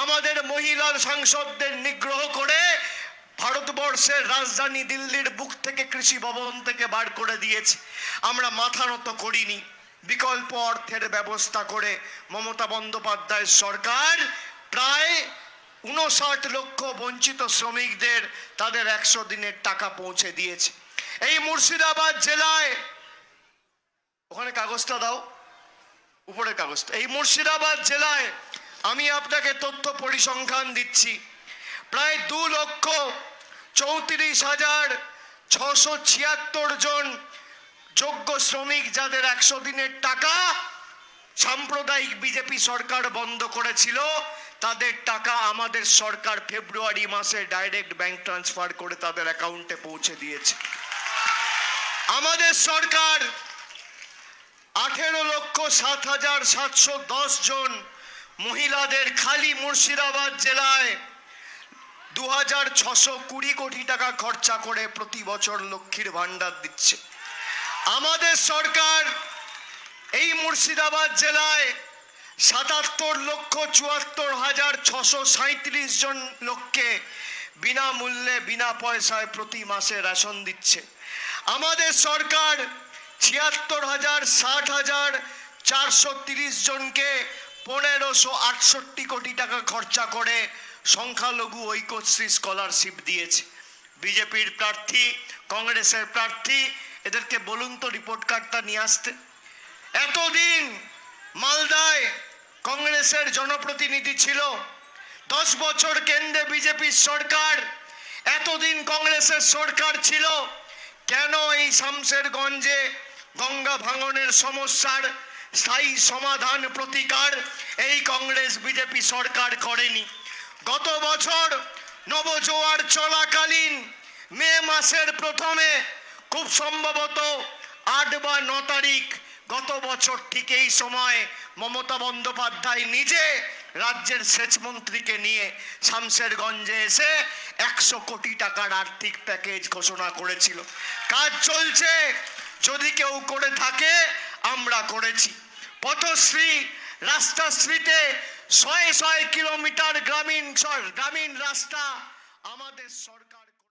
আমাদের মহিলার সাংসদদের নিগ্রহ করে ভারতবর্ষের রাজধানী দিল্লির বুক থেকে কৃষি ভবন থেকে বার করে দিয়েছে। আমরা মাথা নত করিনি। বিকল্প অর্থের ব্যবস্থা করে মমতা বন্দ্যোপাধ্যায়ের সরকার প্রায় উনষাট লক্ষ বঞ্চিত শ্রমিকদের তাদের একশো দিনের টাকা পৌঁছে দিয়েছে। এই মুর্শিদাবাদ জেলায় ওখানে কাগজটা দাও। উপরের কাগজটা। এই মুর্শিদাবাদ জেলায় আমি আপনাকে তথ্য পরিসংখ্যান দিচ্ছি। প্রায় দু লক্ষ চৌত্রিশ হাজার ছশো ছিয়াত্তর জন যোগ্য শ্রমিক যাদের একশো দিনের টাকা সাম্প্রদায়িক বিজেপি সরকার বন্ধ করেছিল, তাদের টাকা আমাদের সরকার ফেব্রুয়ারি মাসে ডাইরেক্ট ব্যাংক ট্রান্সফার করে তাদের অ্যাকাউন্টে পৌঁছে দিয়েছে। আমাদের সরকার আঠেরো লক্ষ সাত হাজার সাতশো দশ জন মহিলাদের খালি মুর্শিদাবাদ জেলায় দু হাজার ছশো কুড়ি কোটি টাকা খরচা করে প্রতি বছর লক্ষ্মীর ভাণ্ডার দিচ্ছে। আমাদের সরকার এই মুর্শিদাবাদ জেলায় সাতাত্তর লক্ষ চুয়াত্তর হাজার ছশো সাঁত্রিশ জন লোককে বিনামূল্যে, বিনা পয়সায় প্রতি মাসে রেশন দিচ্ছে। আমাদের সরকার ছিয়াত্তর হাজার ষাট হাজার চারশো তিরিশ জনকে পনেরোশো আটষট্টি কোটি টাকা খরচা করে সংখ্যালঘু ঐক্যশ্রী স্কলারশিপ দিয়েছে। বিজেপির প্রার্থী, কংগ্রেসের প্রার্থী, এদেরকে বলুন তো রিপোর্ট কার্ডটা নিয়ে আসতে। এতদিন মালদায় কংগ্রেসের জনপ্রতিনিধি ছিল। দশ বছর কেন্দ্রে বিজেপির সরকার, এতদিন কংগ্রেসের সরকার ছিল। কেন এই শামশেরগঞ্জে গঙ্গা ভাঙনের সমস্যার স্থায়ী সমাধান প্রতিকার এই কংগ্রেস, বিজেপি সরকার করেনি। গত বছর নবজোয়ার চলাকালীন মে মাসের প্রথমে খুব সম্ভবত আট বা ন তারিখ গত বছর ঠিক এই সময় মমতা বন্দ্যোপাধ্যায় নিজে রাজ্যের সেচ মন্ত্রীকে নিয়ে শামশেরগঞ্জে এসে একশো কোটি টাকার আর্থিক প্যাকেজ ঘোষণা করেছিল। কাজ চলছে, যদি কেউ করে থাকে করেছি। পথশ্রী রাস্তাশ্রীতে শয়ে শয়ে কিলোমিটার গ্রামীণ গ্রামীণ রাস্তা আমাদের সরকার